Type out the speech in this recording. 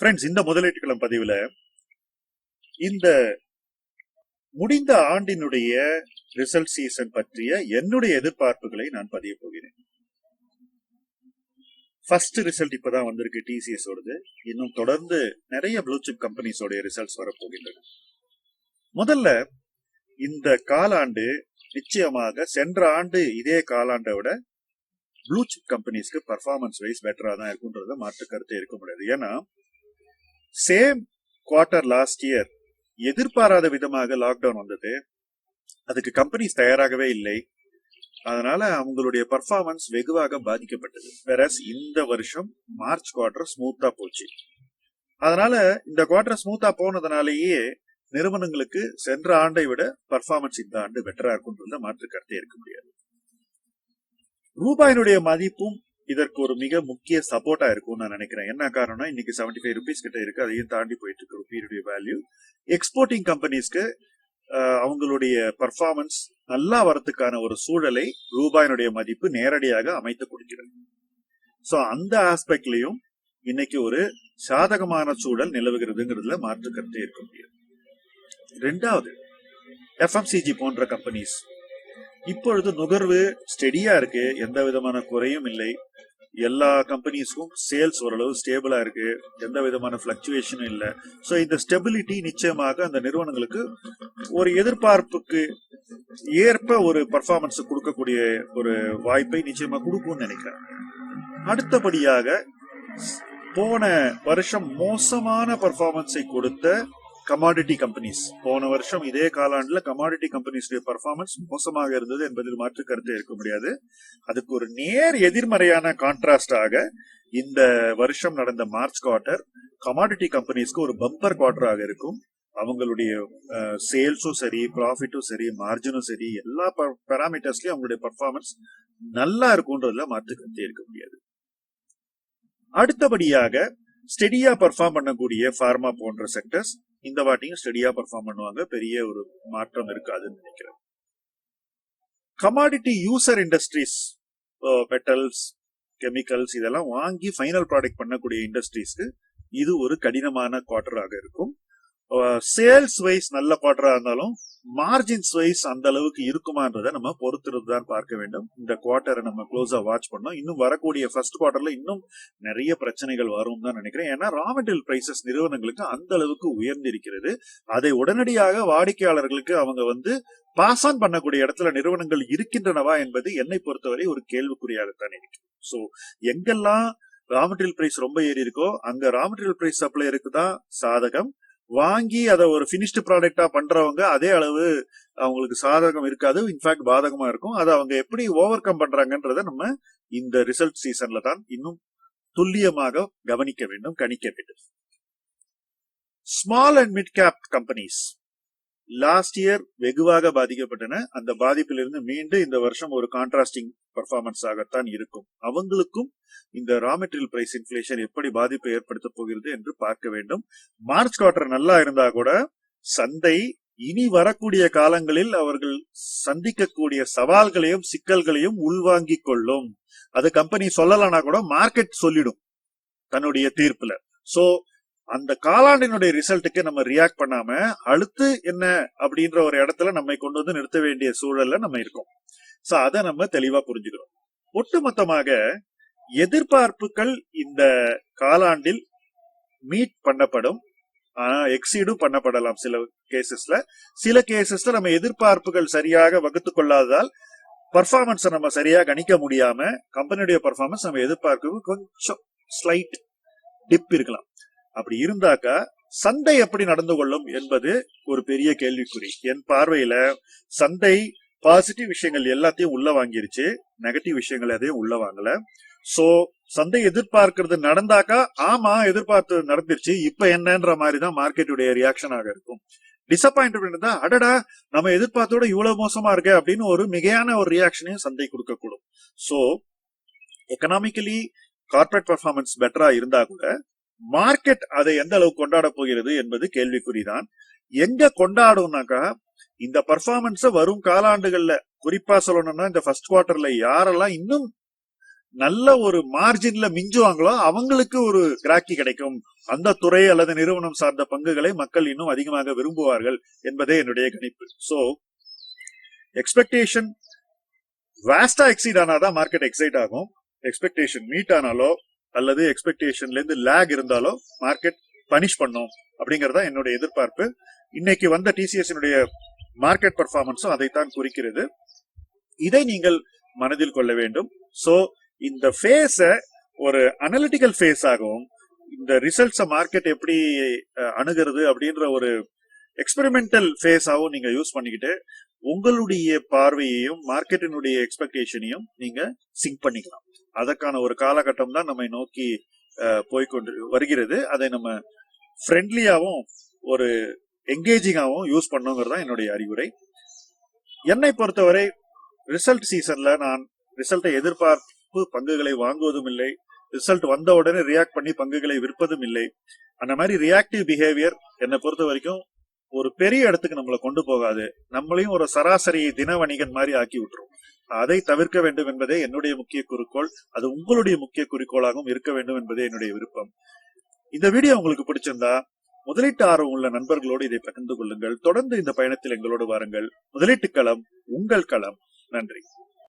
Friends இந்த முதலீட்டுக்களம் பதிவுல இந்த முடிந்த ஆண்டினுடைய ரிசல்ட் சீசன் பற்றிய என்னுடைய எதிர்பார்ப்புகளை நான் பதிய போகிறேன். ஃபர்ஸ்ட் ரிசல்ட் இப்பதான் வந்திருக்கு டிசிஎஸ் ஓடுது. இன்னும் தொடர்ந்து நிறைய ப்ளூசிப் கம்பெனிஸோடைய ரிசல்ட்ஸ் வரப்போகின்றன. முதல்ல இந்த காலாண்டு நிச்சயமாக சென்ற ஆண்டு இதே காலாண்டை விட ப்ளூசிப் கம்பெனிஸ்க்கு பர்ஃபார்மன்ஸ் வைஸ் பெட்டரா தான் இருக்குன்றத மாற்று கருத்தே இருக்க முடியாது. ஏன்னா சேம் குவார்டர் லாஸ்ட் இயர் எதிர்பாராத விதமாக லாக்டவுன் வந்தது. அதுக்கு கம்பெனிஸ் தயாராகவே இல்லை. அதனால அவங்களுடைய பர்ஃபார்மன்ஸ் வெகுவாக பாதிக்கப்பட்டது. வேற இந்த வருஷம் மார்ச் குவார்டர் ஸ்மூத்தா போச்சு. அதனால இந்த குவார்டர் ஸ்மூத்தா போனதுனாலேயே நிறுவனங்களுக்கு சென்ற ஆண்டை விட பர்ஃபார்மன்ஸ் இந்த ஆண்டு பெட்டரா இருக்கும்ன்றத மாற்று கருத்தே இருக்க முடியாது. ரூபாயினுடைய மதிப்பும் இதற்கு ஒரு மிக முக்கிய சப்போர்ட்டா இருக்கும்னு நான் நினைக்கிறேன். என்ன காரணம் இன்னைக்கு செவன்டி ஃபைவ் ருபீஸ் கிட்ட இருக்கு. அதையும் தாண்டி போயிட்டு இருக்கு ருபியுடைய வேல்யூ எக்ஸ்போர்ட்டிங் கம்பெனிஸ்க்கு அவங்களுடைய பர்ஃபார்மன்ஸ் நல்லா வரத்துக்கான ஒரு சூழலை ரூபாயினுடைய மதிப்பு நேரடியாக அமைத்து கொடுக்கிறது. ஸோ அந்த ஆஸ்பெக்ட்லயும் இன்னைக்கு ஒரு சாதகமான சூழல் நிலவுகிறதுங்கிறதுல மாற்று கருத்தே இருக்க முடியாது ரெண்டாவது எஃப்எம்சிஜி போன்ற கம்பெனிஸ் இப்பொழுது நுகர்வு ஸ்டெடியா இருக்கு. எந்த விதமான குறையும் இல்லை. எல்லா கம்பெனிஸ்க்கும் சேல்ஸ் ஓரளவு ஸ்டேபிளா இருக்கு. எந்த விதமான பிளக்சுவேஷனும் இல்லை. ஸோ இந்த ஸ்டெபிலிட்டி நிச்சயமாக அந்த நிறுவனங்களுக்கு ஒரு எதிர்பார்ப்புக்கு ஏற்ப ஒரு பர்ஃபார்மன்ஸ் கொடுக்கக்கூடிய ஒரு வாய்ப்பை நிச்சயமா கொடுக்கும்னு நினைக்கிறேன். அடுத்தபடியாக போன வருஷம் மோசமான பர்ஃபார்மன்ஸை கொடுத்த கமாடிட்டி கம்பெனிஸ் போன வருஷம் இதே காலாண்டுல கமாடிட்டி கம்பெனிஸுடைய பர்ஃபார்மன்ஸ் மோசமாக இருந்தது என்பதில் மாற்று கருத்து இருக்க முடியாது. அதுக்கு ஒரு நேர் எதிர்மறையான கான்ட்ராஸ்டாக இந்த வருஷம் நடந்த மார்ச் குவார்டர் கமாடிட்டி கம்பெனிஸ்க்கு ஒரு பம்பர் குவார்டராக இருக்கும். அவங்களுடைய சேல்ஸும் சரி ப்ராஃபிட்டும் சரி மார்ஜினும் சரி எல்லா பேராமீட்டர்ஸ்லயும் அவங்களுடைய பர்ஃபார்மன்ஸ் நல்லா இருக்கும்ன்றதுல மாற்று கருத்தே இருக்க முடியாது. அடுத்தபடியாக ஸ்டெடியா பர்ஃபார்ம் பண்ணக்கூடிய ஃபார்மா போன்ற செக்டர்ஸ் இந்த வாட்டியும் ஸ்டெடியா பர்ஃபார்ம் பண்ணுவாங்க. பெரிய ஒரு மாற்றம் இருக்காதுன்னு நினைக்கிறேன். Commodity user industries petals chemicals இதெல்லாம் வாங்கி ஃபைனல் ப்ராடக்ட் பண்ணக்கூடிய இண்டஸ்ட்ரீஸ்க்கு இது ஒரு கடினமான குவார்டராக இருக்கும். சேல்ஸ் வைஸ் நல்ல குவார்டரா இருந்தாலும் மார்ஜின்ஸ் வைஸ் அந்த அளவுக்கு இருக்குமான்றதை நம்ம பொறுத்திருந்து தான் பார்க்க வேண்டும். இந்த குவார்டரை நம்ம க்ளோஸா வாட்ச் பண்ணோம். இன்னும் வரக்கூடிய ஃபர்ஸ்ட் குவார்டர்ல இன்னும் நிறைய பிரச்சனைகள் வரும் தான் நினைக்கிறேன். ஏன்னா ரா மெட்டீரியல் பிரைசஸ் நிறுவனங்களுக்கு அந்த அளவுக்கு உயர்ந்திருக்கிறது. அதை உடனடியாக வாடிக்கையாளர்களுக்கு அவங்க வந்து பாஸ் ஆன் பண்ணக்கூடிய இடத்துல நிறுவனங்கள் இருக்கின்றனவா என்பது என்னை பொறுத்தவரை ஒரு கேள்விக்குறியாகத்தான் இருக்கு சோ எங்கெல்லாம் ரா மெட்டீரியல் பிரைஸ் ரொம்ப ஏறி இருக்கோ அங்க ரா மெட்டீரியல் பிரைஸ் சப்ளையருக்கு தான் சாதகம். வாங்கி அதை ஒரு பினிஷ்டு ப்ராடக்டா பண்றவங்க அதே அளவு அவங்களுக்கு சாதகம் இருக்காது. இன்ஃபேக்ட் பாதகமா இருக்கும். அதை அவங்க எப்படி ஓவர் கம் பண்றாங்கன்றத நம்ம இந்த ரிசல்ட் சீசன்ல தான் இன்னும் துல்லியமாக கவனிக்க வேண்டும் கணிக்க வேண்டும். Small and mid cap companies last year வெகுவாக பாதிக்கப்பட்டன. அந்த பாதிப்பிலிருந்து மீண்டும் இந்த வருஷம் ஒரு கான்ட்ராஸ்டிங் பர்ஃபார்மன்ஸ் ஆகத்தான் இருக்கும். அவங்களுக்கும் இந்த ரா மெட்டீரியல் பிரைஸ் இன்ஃபிளேஷன் எப்படி பாதிப்பை ஏற்படுத்த போகிறது என்று பார்க்க வேண்டும். மார்ச் குவார்டர் நல்லா இருந்தா கூட சந்தை இனி வரக்கூடிய காலங்களில் அவர்கள் சந்திக்கக்கூடிய சவால்களையும் சிக்கல்களையும் உள்வாங்கிக் கொள்ளும். அது கம்பெனி சொல்லலன்னா கூட மார்க்கெட் சொல்லிடும் தன்னுடைய தீர்ப்புல. சோ அந்த காலாண்டினுடைய ரிசல்ட்டுக்கு நம்ம ரியாக்ட் பண்ணாம அடுத்து என்ன அப்படின்ற ஒரு இடத்துல நம்மை கொண்டு வந்து நிறுத்த வேண்டிய சூழல்ல நம்ம இருக்கோம். சோ அதை நம்ம தெளிவா புரிஞ்சுக்கிறோம். ஒட்டுமொத்தமாக எதிர்பார்ப்புகள் இந்த காலாண்டில் மீட் பண்ணப்படும். ஆனா எக்ஸீடும் பண்ணப்படலாம் சில கேசஸ்ல சில கேசஸ்ல நம்ம எதிர்பார்ப்புகள் சரியாக வகுத்து கொள்ளாததால் பர்ஃபார்மன்ஸை நம்ம சரியா கணிக்க முடியாம கம்பெனியுடைய பர்ஃபார்மன்ஸ் நம்ம எதிர்பார்க்கவும் கொஞ்சம் ஸ்லைட் டிப் இருக்கலாம். அப்படி இருந்தாக்கா சந்தை எப்படி நடந்து கொள்ளும் என்பது ஒரு பெரிய கேள்விக்குறி. என் பார்வையில சந்தை பாசிட்டிவ் விஷயங்கள் எல்லாத்தையும் உள்ள வாங்கிருச்சு. நெகட்டிவ் விஷயங்கள் எதையும் உள்ள வாங்கல. சோ சந்தை எதிர்பார்க்கறது நடந்தாக்கா ஆமா எதிர்பார்த்து நடந்துருச்சு. இப்ப என்னன்ற மாதிரி தான் மார்க்கெட்டுடைய ரியாக்ஷனாக இருக்கும். டிசப்பாயின்ட் இருந்தா அடடா நம்ம எதிர்பார்த்தோட இவ்வளவு மோசமா இருக்கு அப்படின்னு ஒரு மிகையான ஒரு ரியாக்ஷனையும் சந்தை கொடுக்கக்கூடும். சோ எக்கனாமிக்கலி கார்பரேட் பர்ஃபார்மன்ஸ் பெட்டரா இருந்தா கூட மார்க்கெட் அதை எந்த அளவு கொண்டாட போகிறது என்பது கேள்விக்குறிதான். எங்க கொண்டாடும்னாக்கா இந்த பர்ஃபார்மன்ஸ வரும் காலாண்டுகள்ல குறிப்பா சொல்லணும்னா இந்த ஃபர்ஸ்ட் குவார்டர்ல யாரெல்லாம் இன்னும் நல்ல ஒரு மார்ஜின்ல மிஞ்சுவாங்களோ அவங்களுக்கு ஒரு கிராக்கி கிடைக்கும். அந்த துறை அல்லது நிறுவனம் சார்ந்த பங்குகளை மக்கள் இன்னும் அதிகமாக விரும்புவார்கள் என்பதே என்னுடைய கணிப்பு. சோ எக்ஸ்பெக்டேஷன் வேஸ்டா எக்ஸீட் ஆனாதான் மார்க்கெட் எக்ஸைட் ஆகும். எக்ஸ்பெக்டேஷன் மீட் ஆனாலோ அல்லது எக்ஸ்பெக்டேஷன்ல இருந்து லேக் இருந்தாலோ மார்க்கெட் பனிஷ் பண்ணும் அப்படிங்கறதா என்னுடைய எதிர்பார்ப்பு. இன்னைக்கு வந்த டிசிஎஸ் மார்க்கெட் பர்ஃபார்மன்ஸும் அதைத்தான் குறிக்கிறது. இதை நீங்கள் மனதில் கொள்ள வேண்டும். சோ இந்த ஃபேஸ ஒரு அனலிட்டிக்கல் ஃபேஸ் ஆகவும் இந்த ரிசல்ட்ஸ மார்க்கெட் எப்படி அணுகிறது அப்படின்ற ஒரு எக்ஸ்பெரிமெண்டல் ஃபேஸாகவும் நீங்க யூஸ் பண்ணிக்கிட்டு உங்களுடைய பார்வையையும் மார்க்கெட்டினுடைய எக்ஸ்பெக்டேஷனையும் நீங்க சிங்க் பண்ணிக்கலாம். அதற்கான ஒரு காலகட்டம் தான் நம்மை நோக்கி போய்கொண்டு போய்க்கொண்டு வருகிறது. அதை நம்ம ஃப்ரெண்ட்லியாகவும் ஒரு என்கேஜிங்காகவும் யூஸ் பண்ணுங்கிறது தான் என்னுடைய அறிவுரை. என்னை பொறுத்தவரை ரிசல்ட் சீசன்ல நான் ரிசல்ட்டை எதிர்பார்ப்பு பங்குகளை வாங்குவதும் இல்லை. ரிசல்ட் வந்த உடனே ரியாக்ட் பண்ணி பங்குகளை விற்பதும் இல்லை. அந்த மாதிரி ரியாக்டிவ் பிஹேவியர் என்னை பொறுத்த வரைக்கும் ஒரு பெரிய இடத்துக்கு நம்மளை கொண்டு போகாது. நம்மளையும் ஒரு சராசரி தின வணிகன் மாதிரி ஆக்கி விட்டுரும். அதை தவிர்க்க வேண்டும் என்பதே என்னுடைய முக்கிய குறிக்கோள். அது உங்களுடைய முக்கிய குறிக்கோளாகவும் இருக்க வேண்டும் என்பதே என்னுடைய விருப்பம். இந்த வீடியோ உங்களுக்கு பிடிச்சிருந்தா முதலீட்டு ஆர்வம் உள்ள நண்பர்களோடு இதை பகிர்ந்து கொள்ளுங்கள். தொடர்ந்து இந்த பயணத்தில் எங்களோடு வாருங்கள். முதலீட்டு களம் உங்கள் களம். நன்றி.